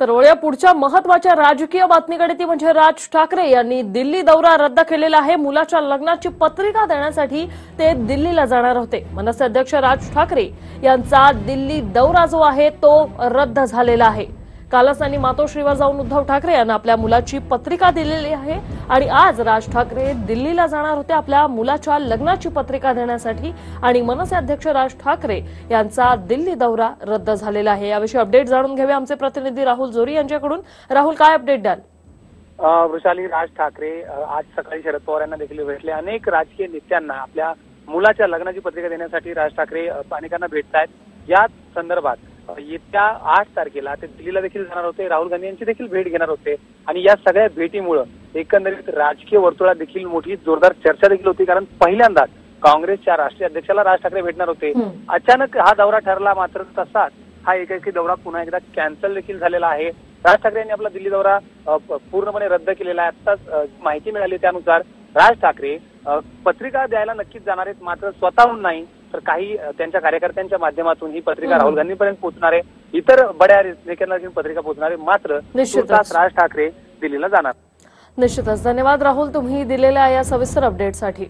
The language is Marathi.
तर वळूया पुढच्या महत्त्वाच्या राजकीय बातमीकडे ती म्हणजे राज ठाकरे यांनी दिल्ली दौरा रद्द केलेला आहे. मुलाच्या लग्नाची पत्रिका देण्यासाठी ते दिल्लीला जाणार होते. मनसे अध्यक्ष राज ठाकरे यांचा दिल्ली दौरा जो आहे तो रद्द झालेला आहे. कालच त्यांनी मातोश्रीवर जाऊन उद्धव ठाकरे यांना आपल्या मुलाची पत्रिका दिलेली आहे. आणि आज राज ठाकरे दिल्लीला जाणार होते आपल्या मुलाच्या लग्नाची पत्रिका देण्यासाठी. आणि मनसे अध्यक्ष राज ठाकरे यांचा दिल्ली दौरा रद्द झालेला आहे. याविषयी अपडेट जाणून घेऊया आमचे प्रतिनिधी राहुल जोरी यांच्याकडून. राहुल काय अपडेट द्याल? वृषाली राज ठाकरे आज सकाळी शरद पवार यांना देखील भेटले. अनेक राजकीय नेत्यांना आपल्या मुलाच्या लग्नाची पत्रिका देण्यासाठी राज ठाकरे अनेकांना भेटत भेटतायत. याच संदर्भात येत्या आठ तारखेला ते दिल्लीला देखील जाणार होते. राहुल गांधी यांची देखील भेट घेणार होते. आणि या सगळ्या भेटीमुळं एकंदरीत राजकीय वर्तुळात देखील मोठी जोरदार चर्चा देखील होती. कारण पहिल्यांदाच काँग्रेसच्या राष्ट्रीय अध्यक्षाला राज ठाकरे भेटणार होते. अचानक हा दौरा ठरला मात्र तसाच हा एकाएकी दौरा पुन्हा एकदा कॅन्सल देखील झालेला आहे. राज ठाकरे यांनी आपला दिल्ली दौरा पूर्णपणे रद्द केलेला आहे. आत्ताच अ, माहिती मिळाली त्यानुसार राज ठाकरे पत्रिका द्यायला नक्कीच जाणार आहेत. मात्र स्वतःहून नाही. तर काही त्यांच्या कार्यकर्त्यांच्या माध्यमातून ही पत्रिका. राहुल गांधीपर्यंत पोहोचणार आहे इतर बड्या नेत्यांना पत्रिका पोहोचणार आहे मात्र राज ठाकरे दिल्लीला जाणार. निश्चितच. धन्यवाद राहुल तुम्ही दिलेल्या या सविस्तर अपडेटसाठी